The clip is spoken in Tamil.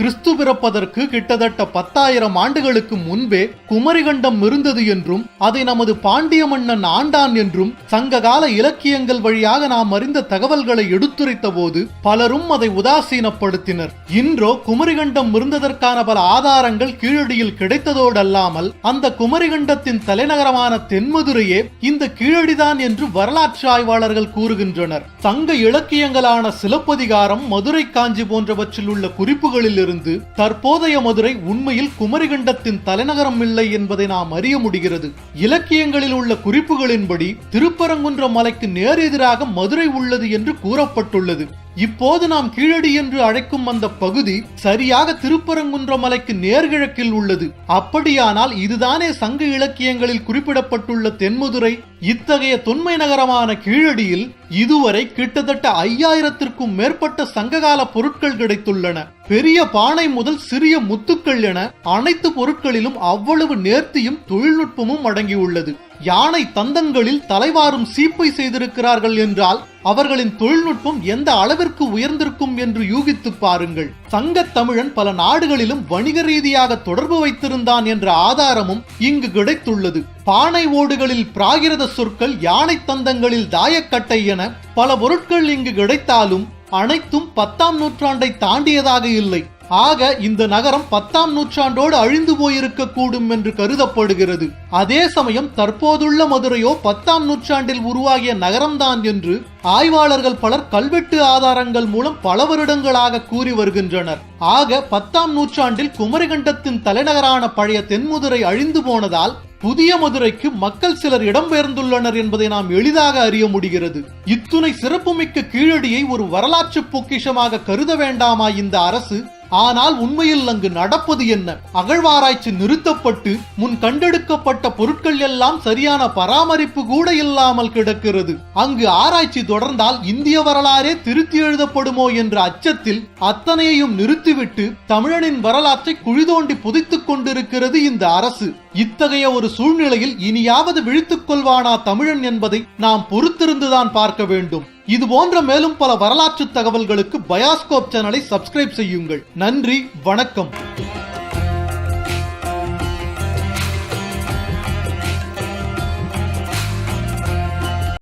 கிறிஸ்து பிறப்பதற்கு கிட்டத்தட்ட பத்தாயிரம் ஆண்டுகளுக்கு முன்பே குமரிகண்டம் இருந்தது என்றும் அதை நமது பாண்டிய மன்னன் ஆண்டான் என்றும் சங்ககால இலக்கியங்கள் வழியாக நாம் அறிந்த தகவல்களை எடுத்துரைத்த போது பலரும் அதை உதாசீனப்படுத்தினர். இன்றோ குமரிகண்டம் இருந்ததற்கான பல ஆதாரங்கள் கீழடியில் கிடைத்ததோடல்லாமல் அந்த குமரிகண்டத்தின் தலைநகரமான தென்மதுரையே இந்த கீழடிதான் என்று வரலாற்று ஆய்வாளர்கள் கூறுகின்றனர். சங்க இலக்கியங்களான சிலப்பதிகாரம் மதுரை காஞ்சி போன்றவற்றில் உள்ள குறிப்புகளில் இருந்து தற்போதைய மதுரை உண்மையில் குமரிகண்டத்தின் தலைநகரம் இல்லை என்பதை நாம் அறிய முடிகிறது. இலக்கியங்களில் உள்ள குறிப்புகளின்படி திருப்பரங்குன்ற மலைக்கு நேர் எதிராக மதுரை உள்ளது என்று கூறப்பட்டுள்ளது. இப்போது நாம் கீழடி என்று அழைக்கும் அந்த பகுதி சரியாக திருப்பரங்குன்ற மலைக்கு நேர்கிழக்கில் உள்ளது. அப்படியானால் இதுதானே சங்க இலக்கியங்களில் குறிப்பிடப்பட்டுள்ள தென்மதுரை இத்தகைய தொன்மை நகரமான கீழடியில் இதுவரை கிட்டத்தட்ட ஐயாயிரத்திற்கும் மேற்பட்ட சங்ககால பொருட்கள் கிடைத்துள்ளன. பெரிய பானை முதல் சிறிய முத்துக்கள் என அனைத்து பொருட்களிலும் அவ்வளவு நேர்த்தியும் தொழில்நுட்பமும் அடங்கியுள்ளது. யானை தந்தங்களில் தலைவாரும் சீப்பை செய்திருக்கிறார்கள் என்றால் அவர்களின் தொழில்நுட்பம் எந்த அளவிற்கு உயர்ந்திருக்கும் என்று யூகித்து பாருங்கள். சங்கத் தமிழன் பல நாடுகளிலும் வணிக ரீதியாக தொடர்பு வைத்திருந்தான் என்ற ஆதாரமும் இங்கு கிடைத்துள்ளது. பானை ஓடுகளில் பிராகிரத சொற்கள் யானை தந்தங்களில் தாயக்கட்டை என பல பொருட்கள் இங்கு கிடைத்தாலும் அனைத்தும் பத்தாம் நூற்றாண்டை தாண்டியதாக இல்லை. ஆக இந்த நகரம் பத்தாம் நூற்றாண்டோடு அழிந்து போயிருக்க கூடும் என்று கருதப்படுகிறது. அதே சமயம் தற்போதுள்ள மதுரையோ பத்தாம் நூற்றாண்டில் உருவாகிய நகரம்தான் என்று ஆய்வாளர்கள் பலர் கல்வெட்டு ஆதாரங்கள் மூலம் பல வருடங்களாக கூறி வருகின்றனர். ஆக பத்தாம் நூற்றாண்டில் குமரிகண்டத்தின் தலைநகரான பழைய தென்முதுரை அழிந்து போனதால் புதிய மதுரைக்கு மக்கள் சிலர் இடம்பெயர்ந்துள்ளனர் என்பதை நாம் எளிதாக அறிய முடிகிறது. இத்துணை சிறப்புமிக்க கீழடியை ஒரு வரலாற்று பொக்கிஷமாக கருத வேண்டாமா இந்த அரசு? ஆனால் உண்மையில் அங்கு நடப்பது என்ன? அகழ்வாராய்ச்சி நிறுத்தப்பட்டு முன் கண்டெடுக்கப்பட்ட பொருட்கள் எல்லாம் சரியான பராமரிப்பு கூட இல்லாமல் கிடக்கிறது. அங்கு ஆராய்ச்சி தொடர்ந்தால் இந்திய வரலாறே திருத்தி எழுதப்படுமோ என்ற அச்சத்தில் அத்தனையையும் நிறுத்திவிட்டு தமிழனின் வரலாற்றை குழிதோண்டி புதைத்துக் கொண்டிருக்கிறது இந்த அரசு. இத்தகைய ஒரு சூழ்நிலையில் இனியாவது விழித்துக் கொள்வானா தமிழன் என்பதை நாம் பொறுத்திருந்துதான் பார்க்க வேண்டும். இது போன்ற மேலும் பல வரலாற்று தகவல்களுக்கு பயாஸ்கோப் சேனலை சப்ஸ்கிரைப் செய்யுங்கள். நன்றி வணக்கம்.